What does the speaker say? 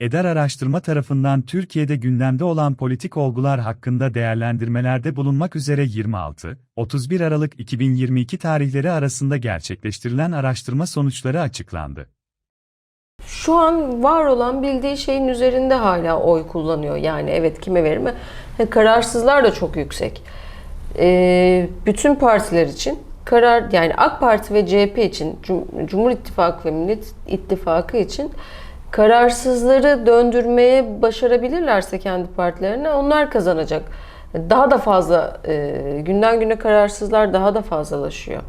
Eder Araştırma tarafından Türkiye'de gündemde olan politik olgular hakkında değerlendirmelerde bulunmak üzere 26-31 Aralık 2022 tarihleri arasında gerçekleştirilen araştırma sonuçları açıklandı. Şu an var olan bildiği şeyin üzerinde hala oy kullanıyor. Yani evet kime verir mi? Kararsızlar da çok yüksek. Ee, bütün partiler için karar yani AK Parti ve CHP için Cum- Cumhur İttifakı ve Millet İttifakı için kararsızları döndürmeye başarabilirlerse kendi partilerine onlar kazanacak. Daha da fazla e, günden güne kararsızlar daha da fazlalaşıyor.